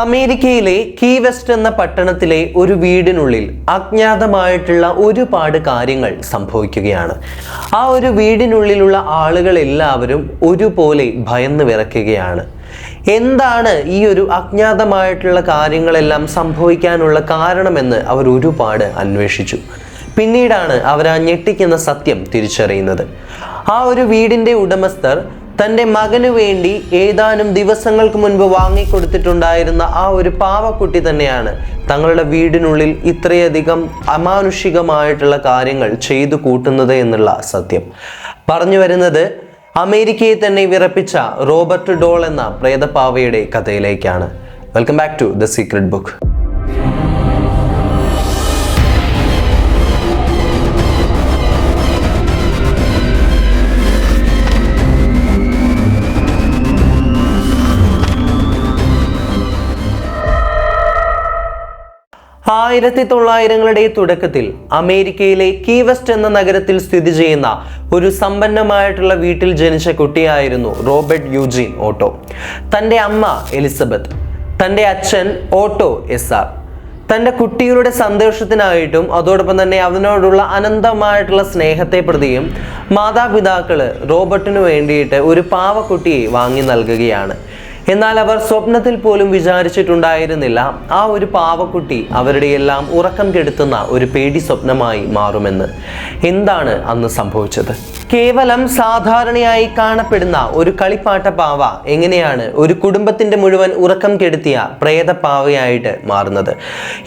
അമേരിക്കയിലെ key west എന്ന പട്ടണത്തിലെ ഒരു വീടിനുള്ളിൽ അജ്ഞാതമായിട്ടുള്ള ഒരുപാട് കാര്യങ്ങൾ സംഭവിക്കുകയാണ്. ആ ഒരു വീടിനുള്ളിലുള്ള ആളുകൾ എല്ലാവരും ഒരുപോലെ ഭയന്ന് വിറക്കുകയാണ് എന്താണ് ഈ ഒരു അജ്ഞാതമായിട്ടുള്ള കാര്യങ്ങളെല്ലാം സംഭവിക്കാനുള്ള കാരണമെന്ന് അവർ ഒരുപാട് അന്വേഷിച്ചു. പിന്നീടാണ് അവർ ആ ഞെട്ടിക്കുന്ന സത്യം തിരിച്ചറിയുന്നത്. ആ ഒരു വീടിന്റെ ഉടമസ്ഥർ തന്റെ മകനു വേണ്ടി ഏതാനും ദിവസങ്ങൾക്ക് മുൻപ് വാങ്ങിക്കൊടുത്തിട്ടുണ്ടായിരുന്ന ആ ഒരു പാവക്കുട്ടി തന്നെയാണ് തങ്ങളുടെ വീടിനുള്ളിൽ ഇത്രയധികം അമാനുഷികമായിട്ടുള്ള കാര്യങ്ങൾ ചെയ്തു കൂട്ടുന്നത് എന്നുള്ള സത്യം. പറഞ്ഞു വരുന്നത് അമേരിക്കയെ തന്നെ വിറപ്പിച്ച റോബർട്ട് ഡോൾ എന്ന പ്രേതപാവയുടെ കഥയിലേക്കാണ്. Welcome back to the secret book. ആയിരത്തി തൊള്ളായിരങ്ങളുടെ തുടക്കത്തിൽ അമേരിക്കയിലെ കീവെസ്റ്റ് എന്ന നഗരത്തിൽ സ്ഥിതി ചെയ്യുന്ന ഒരു സമ്പന്നമായിട്ടുള്ള വീട്ടിൽ ജനിച്ച കുട്ടിയായിരുന്നു റോബർട്ട് യൂജീൻ ഓട്ടോ. തന്റെ അമ്മ എലിസബത്ത് തന്റെ അച്ഛൻ ഓട്ടോ എസ് ആർ തന്റെ കുട്ടികളുടെ സന്തോഷത്തിനായിട്ടും അതോടൊപ്പം തന്നെ അവനോടുള്ള അനന്തമായിട്ടുള്ള സ്നേഹത്തെ പ്രതിയും മാതാപിതാക്കൾ റോബർട്ടിനു വേണ്ടിയിട്ട് ഒരു പാവക്കുട്ടിയെ വാങ്ങി നൽകുകയാണ്. എന്നാൽ അവർ സ്വപ്നത്തിൽ പോലും വിചാരിച്ചിട്ടുണ്ടായിരുന്നില്ല. ആ ഒരു പാവക്കുട്ടി അവരുടെ എല്ലാം ഉറക്കം കെടുത്തുന്ന ഒരു പേടി സ്വപ്നമായി മാറുമെന്ന്. എന്താണ് അന്ന് സംഭവിച്ചത്? കേവലം സാധാരണയായി കാണപ്പെടുന്ന ഒരു കളിപ്പാട്ട പാവ എങ്ങനെയാണ് ഒരു കുടുംബത്തിന്റെ മുഴുവൻ ഉറക്കം കെടുത്തിയ പ്രേത പാവയായിട്ട് മാറുന്നത്?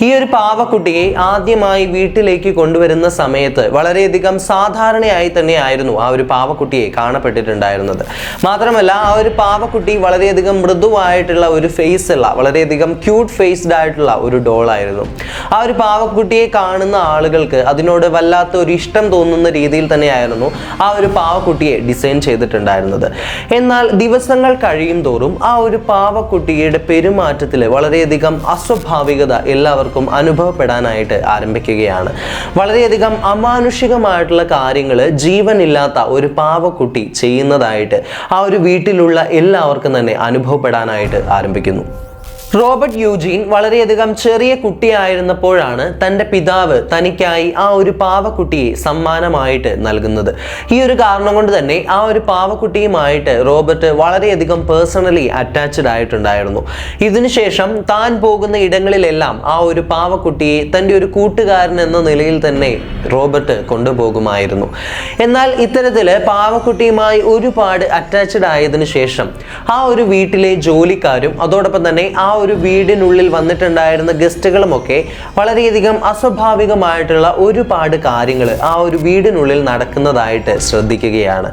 ഈ ഒരു പാവക്കുട്ടിയെ ആദ്യമായി വീട്ടിലേക്ക് കൊണ്ടുവരുന്ന സമയത്ത് വളരെയധികം സാധാരണയായി തന്നെയായിരുന്നു ആ ഒരു പാവക്കുട്ടിയെ കാണപ്പെട്ടിട്ടുണ്ടായിരുന്നത്. മാത്രമല്ല ആ ഒരു പാവക്കുട്ടി വളരെയധികം മൃദുവായിട്ടുള്ള ഒരു ഫേസ് ഉള്ള വളരെയധികം ക്യൂട്ട് ഫേസ്ഡ് ആയിട്ടുള്ള ഒരു ഡോളായിരുന്നു. ആ ഒരു പാവക്കുട്ടിയെ കാണുന്ന ആളുകൾക്ക് അതിനോട് വല്ലാത്ത ഒരു ഇഷ്ടം തോന്നുന്ന രീതിയിൽ തന്നെയായിരുന്നു ആ ഒരു പാവക്കുട്ടിയെ ഡിസൈൻ ചെയ്തിട്ടുണ്ടായിരുന്നത്. എന്നാൽ ദിവസങ്ങൾ കഴിയും തോറും ആ ഒരു പാവക്കുട്ടിയുടെ പെരുമാറ്റത്തിൽ വളരെയധികം അസ്വാഭാവികത എല്ലാവർക്കും അനുഭവപ്പെടാനായിട്ട് ആരംഭിക്കുകയാണ്. വളരെയധികം അമാനുഷികമായിട്ടുള്ള കാര്യങ്ങൾ ജീവനില്ലാത്ത ഒരു പാവക്കുട്ടി ചെയ്യുന്നതായിട്ട് ആ ഒരു വീട്ടിലുള്ള എല്ലാവർക്കും തന്നെ അനുഭവപ്പെടാനായിട്ട് ആരംഭിക്കുന്നു. റോബർട്ട് യൂജീൻ വളരെയധികം ചെറിയ കുട്ടിയായിരുന്നപ്പോഴാണ് തന്റെ പിതാവ് തനിക്കായി ആ ഒരു പാവക്കുട്ടിയെ സമ്മാനമായിട്ട് നൽകുന്നത്. ഈ ഒരു കാരണം കൊണ്ട് തന്നെ ആ ഒരു പാവക്കുട്ടിയുമായിട്ട് റോബർട്ട് വളരെയധികം പേഴ്സണലി അറ്റാച്ച്ഡ് ആയിട്ടുണ്ടായിരുന്നു. ഇതിനുശേഷം താൻ പോകുന്ന ഇടങ്ങളിലെല്ലാം ആ ഒരു പാവക്കുട്ടിയെ തന്റെ ഒരു കൂട്ടുകാരൻ എന്ന നിലയിൽ തന്നെ റോബർട്ട് കൊണ്ടുപോകുമായിരുന്നു. എന്നാൽ ഇത്തരത്തിൽ പാവക്കുട്ടിയുമായി ഒരുപാട് അറ്റാച്ച്ഡ് ആയതിനു ശേഷം ആ ഒരു വീട്ടിലെ ജോലിക്കാരും അതോടൊപ്പം തന്നെ ആ ഒരു വീടിനുള്ളിൽ വന്നിട്ടുണ്ടായിരുന്ന ഗസ്റ്റുകളുമൊക്കെ വളരെയധികം അസ്വാഭാവികമായിട്ടുള്ള ഒരുപാട് കാര്യങ്ങൾ ആ ഒരു വീടിനുള്ളിൽ നടക്കുന്നതായിട്ട് ശ്രദ്ധിക്കുകയാണ്.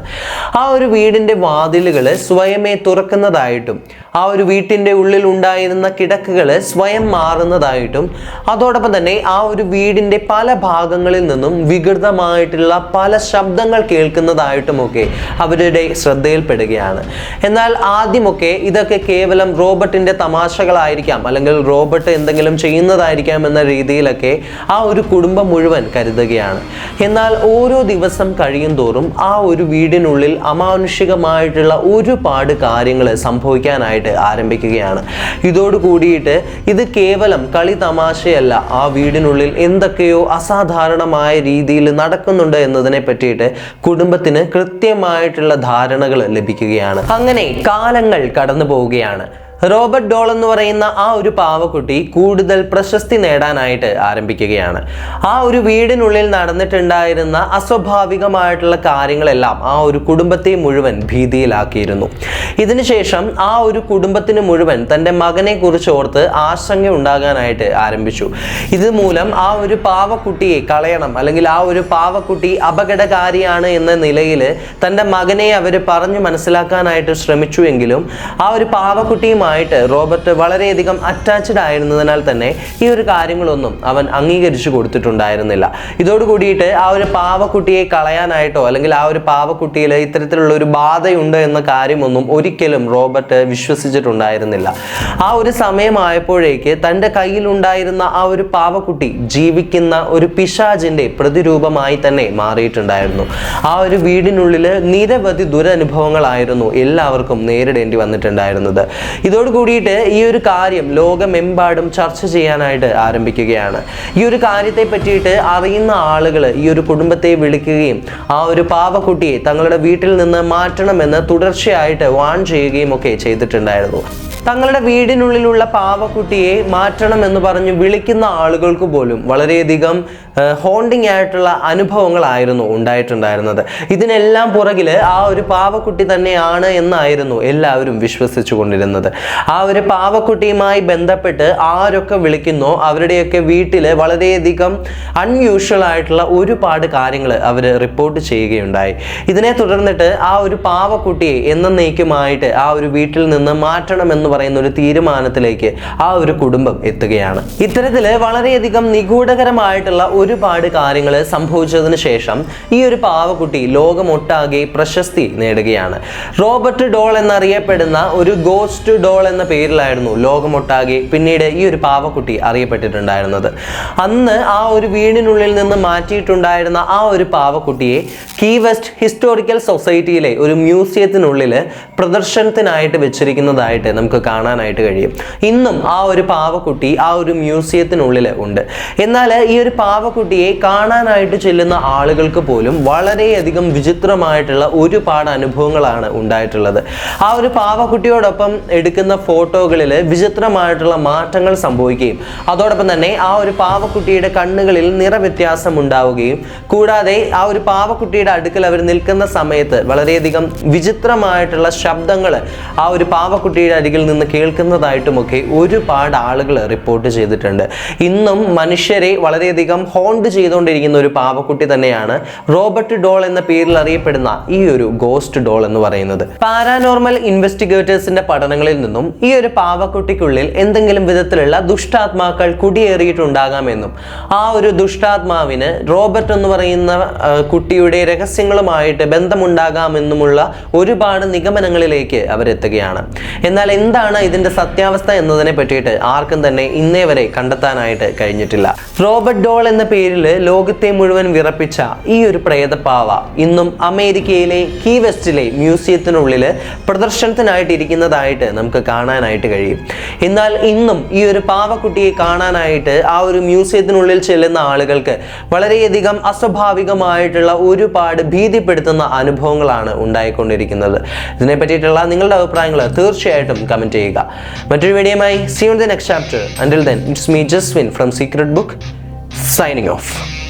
ആ ഒരു വീടിന്റെ വാതിലുകൾ സ്വയമേ തുറക്കുന്നതായിട്ടും ആ ഒരു വീട്ടിന്റെ ഉള്ളിൽ ഉണ്ടായിരുന്ന കിടക്കുകൾ സ്വയം മാറുന്നതായിട്ടും അതോടൊപ്പം തന്നെ ആ ഒരു വീടിന്റെ പല ഭാഗങ്ങളിൽ നിന്നും വികൃതമായിട്ടുള്ള പല ശബ്ദങ്ങൾ കേൾക്കുന്നതായിട്ടുമൊക്കെ അവരുടെ ശ്രദ്ധയിൽപ്പെടുകയാണ്. എന്നാൽ ആദ്യമൊക്കെ ഇതൊക്കെ കേവലം റോബർട്ടിന്റെ തമാശകളായിരിക്കാം അല്ലെങ്കിൽ റോബർട്ട് എന്തെങ്കിലും ചെയ്യുന്നതായിരിക്കാം എന്ന രീതിയിലൊക്കെ ആ ഒരു കുടുംബം മുഴുവൻ കരുതുകയാണ്. എന്നാൽ ഓരോ ദിവസം കഴിയും തോറും ആ ഒരു വീടിനുള്ളിൽ അമാനുഷികമായിട്ടുള്ള ഒരുപാട് കാര്യങ്ങൾ സംഭവിക്കാനായിട്ട് ആരംഭിക്കുകയാണ്. ഇതോട് കൂടിയിട്ട് ഇത് കേവലം കളി തമാശയല്ല. ആ വീടിനുള്ളിൽ എന്തൊക്കെയോ അസാധാരണമായ രീതിയിൽ നടക്കുന്നുണ്ട് എന്നതിനെ പറ്റിയിട്ട് കുടുംബത്തിന് കൃത്യമായിട്ടുള്ള ധാരണകൾ ലഭിക്കുകയാണ്. അങ്ങനെ കാലങ്ങൾ കടന്നു പോവുകയാണ് റോബർട്ട് ഡോൾ എന്ന് പറയുന്ന ആ ഒരു പാവക്കുട്ടി കൂടുതൽ പ്രശസ്തി നേടാനായിട്ട് ആരംഭിക്കുകയാണ്. ആ ഒരു വീടിനുള്ളിൽ നടന്നിട്ടുണ്ടായിരുന്ന അസ്വാഭാവികമായിട്ടുള്ള കാര്യങ്ങളെല്ലാം ആ ഒരു കുടുംബത്തെ മുഴുവൻ ഭീതിയിലാക്കിയിരുന്നു. ഇതിനുശേഷം ആ ഒരു കുടുംബത്തിന് മുഴുവൻ തന്റെ മകനെ കുറിച്ച് ഓർത്ത് ആശങ്ക ഉണ്ടാകാനായിട്ട് ആരംഭിച്ചു. ഇതുമൂലം ആ ഒരു പാവക്കുട്ടിയെ കളയണം അല്ലെങ്കിൽ ആ ഒരു പാവക്കുട്ടി അപകടകാരിയാണ് എന്ന നിലയിൽ തന്റെ മകനെ അവർ പറഞ്ഞു മനസ്സിലാക്കാനായിട്ട് ശ്രമിച്ചുവെങ്കിലും ആ ഒരു പാവക്കുട്ടിയുമായിട്ട് റോബർട്ട് വളരെയധികം അറ്റാച്ച്ഡ് ആയിരുന്നതിനാൽ തന്നെ ഈ ഒരു കാര്യങ്ങളൊന്നും അവൻ അംഗീകരിച്ചു കൊടുത്തിട്ടുണ്ടായിരുന്നില്ല. ഇതോട് കൂടിയിട്ട് ആ ഒരു പാവക്കുട്ടിയെ കളയാനായിട്ടോ അല്ലെങ്കിൽ ആ ഒരു പാവക്കുട്ടിയിൽ ഇത്തരത്തിലുള്ള ഒരു ബാധയുണ്ട് എന്ന കാര്യമൊന്നും ഒരിക്കലും റോബർട്ട് വിശ്വസിച്ചിട്ടുണ്ടായിരുന്നില്ല. ആ ഒരു സമയമായപ്പോഴേക്ക് തന്റെ കയ്യിലുണ്ടായിരുന്ന ആ ഒരു പാവക്കുട്ടി ജീവിക്കുന്ന ഒരു പിശാജിന്റെ പ്രതിരൂപമായി തന്നെ മാറിയിട്ടുണ്ടായിരുന്നു. ആ ഒരു വീടിനുള്ളിൽ നിരവധി ദുരനുഭവങ്ങളായിരുന്നു എല്ലാവർക്കും നേരിടേണ്ടി വന്നിട്ടുണ്ടായിരുന്നത്. ഇതോട് ഇതോട് കൂടിയിട്ട് ഈ ഒരു കാര്യം ലോകമെമ്പാടും ചർച്ച ചെയ്യാനായിട്ട് ആരംഭിക്കുകയാണ്. ഈ ഒരു കാര്യത്തെ പറ്റിയിട്ട് അറിയുന്ന ആളുകൾ ഈ ഒരു കുടുംബത്തെ വിളിക്കുകയും ആ ഒരു പാവക്കുട്ടിയെ തങ്ങളുടെ വീട്ടിൽ നിന്ന് മാറ്റണമെന്ന് തുടർച്ചയായിട്ട് വാൺ ചെയ്യുകയും ഒക്കെ ചെയ്തിട്ടുണ്ടായിരുന്നു. തങ്ങളുടെ വീടിനുള്ളിലുള്ള പാവക്കുട്ടിയെ മാറ്റണമെന്ന് പറഞ്ഞ് വിളിക്കുന്ന ആളുകൾക്ക് പോലും വളരെയധികം ഹോണ്ടിങ് ആയിട്ടുള്ള അനുഭവങ്ങളായിരുന്നു ഉണ്ടായിട്ടുണ്ടായിരുന്നത്. ഇതിനെല്ലാം പുറകിൽ ആ ഒരു പാവക്കുട്ടി തന്നെയാണ് എന്നായിരുന്നു എല്ലാവരും വിശ്വസിച്ചു കൊണ്ടിരുന്നത്. ആ ഒരു പാവക്കുട്ടിയുമായി ബന്ധപ്പെട്ട് ആരൊക്കെ വിളിക്കുന്നു അവരുടെയൊക്കെ വീട്ടിൽ വളരെയധികം അൺയൂഷ്വൽ ആയിട്ടുള്ള ഒരുപാട് കാര്യങ്ങൾ അവർ റിപ്പോർട്ട് ചെയ്യുകയുണ്ടായി. ഇതിനെ തുടർന്നിട്ട് ആ ഒരു പാവക്കുട്ടിയെ എന്നേക്കുമായിട്ട് ആ ഒരു വീട്ടിൽ നിന്ന് മാറ്റണം എന്ന് പറയുന്ന ഒരു തീരുമാനത്തിലേക്ക് ആ ഒരു കുടുംബം എത്തുകയാണ്. ഇത്തരത്തിൽ വളരെയധികം നിഗൂഢകരമായിട്ടുള്ള ഒരുപാട് കാര്യങ്ങൾ സംഭവിച്ചതിന് ശേഷം ഈ ഒരു പാവക്കുട്ടി ലോകമൊട്ടാകെ പ്രശസ്തി നേടുകയാണ്. റോബർട്ട് ഡോൾ എന്നറിയപ്പെടുന്ന ഒരു ഗോസ്റ്റ് ഡോൾ എന്ന പേരിലായിരുന്നു ലോകമൊട്ടാകെ പിന്നീട് ഈ ഒരു പാവക്കുട്ടി അറിയപ്പെട്ടിട്ടുണ്ടായിരുന്നത്. അന്ന് ആ ഒരു വീടിനുള്ളിൽ നിന്ന് മാറ്റിയിട്ടുണ്ടായിരുന്ന ആ ഒരു പാവക്കുട്ടിയെ കീ വെസ്റ്റ് ഹിസ്റ്റോറിക്കൽ സൊസൈറ്റിയിലെ ഒരു മ്യൂസിയത്തിനുള്ളിൽ പ്രദർശനത്തിനായിട്ട് വെച്ചിരിക്കുന്നതായിട്ട് നമുക്ക് കാണാനായിട്ട് കഴിയും. ഇന്നും ആ ഒരു പാവക്കുട്ടി ആ ഒരു മ്യൂസിയത്തിനുള്ളിൽ ഉണ്ട്. എന്നാൽ ഈ ഒരു പാവക്കുട്ടിയെ കാണാനായിട്ട് ചെല്ലുന്ന ആളുകൾക്ക് പോലും വളരെയധികം വിചിത്രമായിട്ടുള്ള ഒരുപാട് അനുഭവങ്ങളാണ് ഉണ്ടായിട്ടുള്ളത്. ആ ഒരു പാവക്കുട്ടിയോടൊപ്പം എടുക്കുന്ന ഫോട്ടോകളിൽ വിചിത്രമായിട്ടുള്ള മാറ്റങ്ങൾ സംഭവിക്കുകയും അതോടൊപ്പം തന്നെ ആ ഒരു പാവക്കുട്ടിയുടെ കണ്ണുകളിൽ നിറവ്യത്യാസം ഉണ്ടാവുകയും കൂടാതെ ആ ഒരു പാവക്കുട്ടിയുടെ അടുക്കൽ അവർ നിൽക്കുന്ന സമയത്ത് വളരെയധികം വിചിത്രമായിട്ടുള്ള ശബ്ദങ്ങൾ ആ ഒരു പാവക്കുട്ടിയുടെ അരികിൽ നിന്ന് കേൾക്കുന്നതായിട്ടുമൊക്കെ ഒരുപാട് ആളുകൾ റിപ്പോർട്ട് ചെയ്തിട്ടുണ്ട്. ഇന്നും മനുഷ്യരെ വളരെയധികം ഹോണ്ട് ചെയ്തുകൊണ്ടിരിക്കുന്ന ഒരു പാവക്കുട്ടി തന്നെയാണ് റോബർട്ട് ഡോൾ എന്ന പേരിൽ അറിയപ്പെടുന്ന ഈ ഒരു ഗോസ്റ്റ് ഡോൾ എന്ന് പറയുന്നത്. പാരാനോർമൽ ഇൻവെസ്റ്റിഗേറ്റേഴ്സിന്റെ പഠനങ്ങളിൽ നിന്നും ഈ ഒരു പാവക്കുട്ടിക്കുള്ളിൽ എന്തെങ്കിലും വിധത്തിലുള്ള ദുഷ്ടാത്മാക്കൾ കുടിയേറിയിട്ടുണ്ടാകാമെന്നും ആ ഒരു ദുഷ്ടാത്മാവിന് റോബർട്ട് എന്ന് പറയുന്ന കുട്ടിയുടെ രഹസ്യങ്ങളുമായിട്ട് ബന്ധമുണ്ടാകാമെന്നുമുള്ള ഒരുപാട് നിഗമനങ്ങളിലേക്ക് അവരെത്തുകയാണ്. എന്നാൽ എന്താണ് ഇതിന്റെ സത്യാവസ്ഥ എന്നതിനെ പറ്റിയിട്ട് ആർക്കും തന്നെ ഇന്നേ വരെ കണ്ടെത്താനായിട്ട് കഴിഞ്ഞിട്ടില്ല. റോബർട്ട് ഡോൾ എന്ന പേരിൽ ലോകത്തെ മുഴുവൻ വിറപ്പിച്ച ഈ ഒരു പ്രേതപ്പാവ ഇന്നും അമേരിക്കയിലെ കീ വെസ്റ്റിലെ മ്യൂസിയത്തിനുള്ളിൽ പ്രദർശനത്തിനായിട്ടിരിക്കുന്നതായിട്ട് നമുക്ക് കാണാനായിട്ട് കഴിയും. എന്നാൽ ഇന്നും ഈ ഒരു പാവക്കുട്ടിയെ കാണാനായിട്ട് ആ ഒരു മ്യൂസിയത്തിനുള്ളിൽ ചെല്ലുന്ന ആളുകൾക്ക് വളരെയധികം അസ്വാഭാവികമായിട്ടുള്ള ഒരുപാട് ഭീതിപ്പെടുത്തുന്ന അനുഭവങ്ങളാണ് ഉണ്ടായിക്കൊണ്ടിരിക്കുന്നത്. ഇതിനെ പറ്റിയിട്ടുള്ള നിങ്ങളുടെ അഭിപ്രായങ്ങൾ തീർച്ചയായിട്ടും കമന്റ് ചെയ്യുക. മറ്റൊരു വീഡിയോയുമായി see on the next chapter until then it's me Jaswin from secret book signing off.